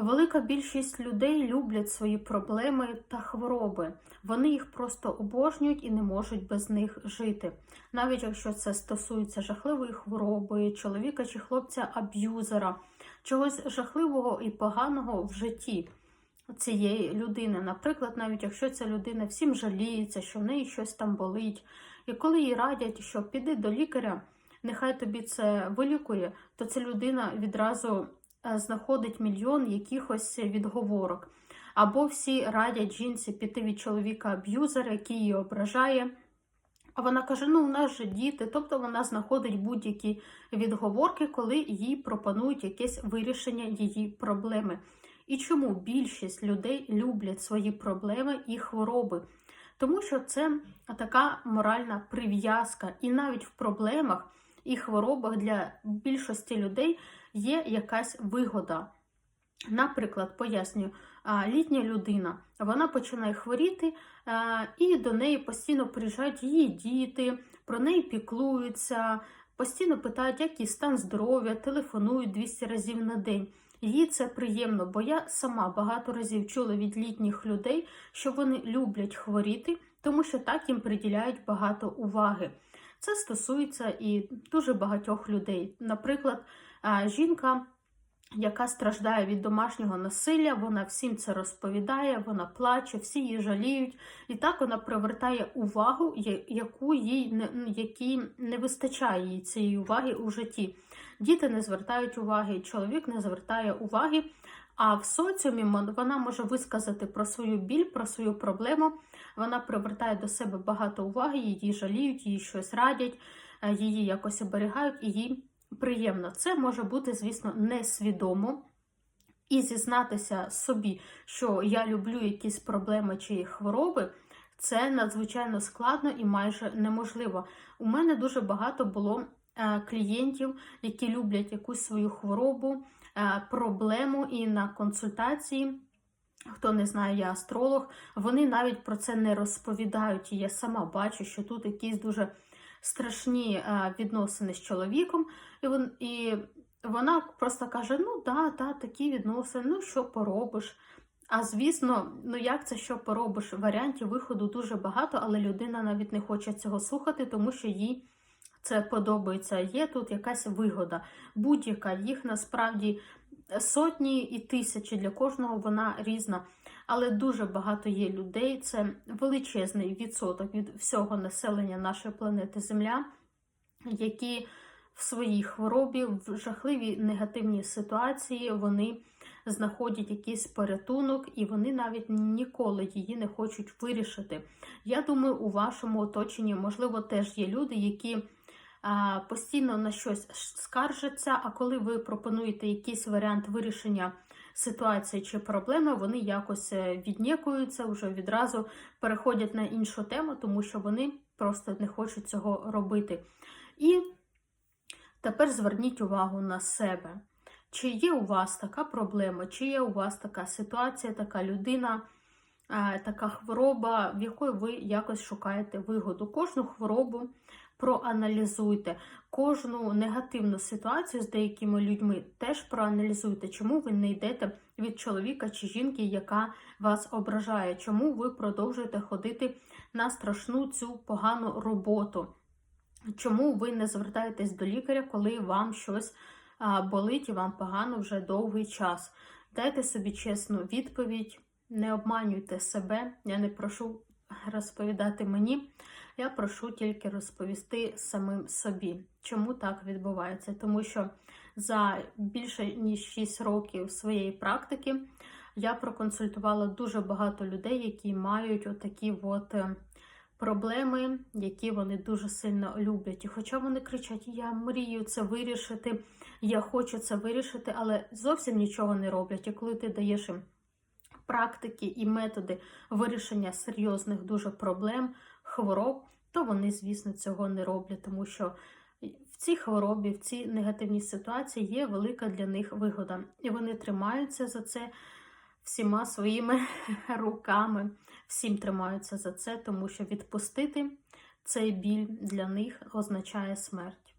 Велика більшість людей люблять свої проблеми та хвороби. Вони їх просто обожнюють і не можуть без них жити. Навіть якщо це стосується жахливої хвороби, чоловіка чи хлопця-аб'юзера, чогось жахливого і поганого в житті цієї людини. Наприклад, навіть якщо ця людина всім жаліється, що в неї щось там болить, і коли їй радять, що піди до лікаря, нехай тобі це вилікує, то ця людина відразу знаходить мільйон якихось відговорок. Або всі радять жінці піти від чоловіка аб'юзера, який її ображає. А вона каже: ну, у нас же діти, тобто вона знаходить будь-які відговорки, коли їй пропонують якесь вирішення її проблеми. І чому більшість людей люблять свої проблеми і хвороби? Тому що це така моральна прив'язка, і навіть в проблемах і хворобах для більшості людей є якась вигода. Наприклад, пояснюю, літня людина вона починає хворіти, і до неї постійно приїжджають її діти, про неї піклуються, постійно питають, який стан здоров'я, телефонують 200 разів на день. Їй це приємно, бо я сама багато разів чула від літніх людей, що вони люблять хворіти, тому що так їм приділяють багато уваги. Це стосується і дуже багатьох людей. Наприклад, жінка яка страждає від домашнього насилля, вона всім це розповідає, вона плаче, всі її жаліють, і так вона привертає увагу, яку їй не якій не вистачає їй цієї уваги у житті. Діти не звертають уваги, чоловік не звертає уваги. А в соціумі вона може висказати про свою біль, про свою проблему. Вона привертає до себе багато уваги, її жаліють, їй щось радять, е, її якось оберігають, і їй приємно. Це може бути, звісно, несвідомо. І зізнатися собі, що я люблю якісь проблеми чи хвороби, це надзвичайно складно і майже неможливо. У мене дуже багато було е, клієнтів, які люблять якусь свою хворобу, проблему, і на консультації. Хто не знає, я астролог, вони навіть про це не розповідають. І я сама бачу, що тут якісь дуже страшні е, відносини з чоловіком, і, вон, і вона просто каже: ну да, да, такі відносини, ну що поробиш. А звісно, ну як це що поробиш? Варіантів виходу дуже багато, але людина навіть не хоче цього слухати, тому що їй це подобається. Є тут якась вигода. Будь-яка їх насправді сотні і тисячі для кожного вона різна. Але дуже багато є людей. Це величезний відсоток від всього населення нашої планети Земля, які в своїй хворобі, в жахливій негативній ситуації вони знаходять якийсь порятунок, і вони навіть ніколи її не хочуть вирішити. Я думаю, у вашому оточенні, можливо, теж є люди, які постійно на щось скаржаться, а коли ви пропонуєте якийсь варіант вирішення ситуації чи проблеми, вони якось е, віднікуються, вже відразу переходять на іншу тему, тому що вони просто не хочуть цього робити. І тепер зверніть увагу на себе. Чи є у вас така проблема, чи є у вас така ситуація, така людина, така хвороба, в якої ви якось шукаєте вигоду. Кожну хворобу проаналізуйте, кожну негативну ситуацію з деякими людьми теж проаналізуйте, чому ви не йдете від чоловіка чи жінки, яка вас ображає, чому ви продовжуєте ходити на страшну цю погану роботу. Чому ви не звертаєтесь до лікаря, коли вам щось болить і вам погано вже довгий час? Дайте собі чесну відповідь, не обманюйте себе. Я не прошу розповідати мені, я прошу тільки розповісти самим собі, чому так відбувається. Тому що за більше ніж 6 років своєї практики я проконсультувала дуже багато людей, які мають отакі от. е, проблеми, які вони дуже сильно люблять. І хоча вони кричать, я мрію це вирішити, я хочу це вирішити, але зовсім нічого не роблять. І коли ти даєш їм практики і методи вирішення серйозних дуже проблем, хвороб, то вони, звісно, цього не роблять, тому що в цій хворобі, в цій негативній ситуації є велика для них вигода. І вони тримаються за це всіма своїми руками, всім тримаються за це, тому що відпустити цей біль для них означає смерть.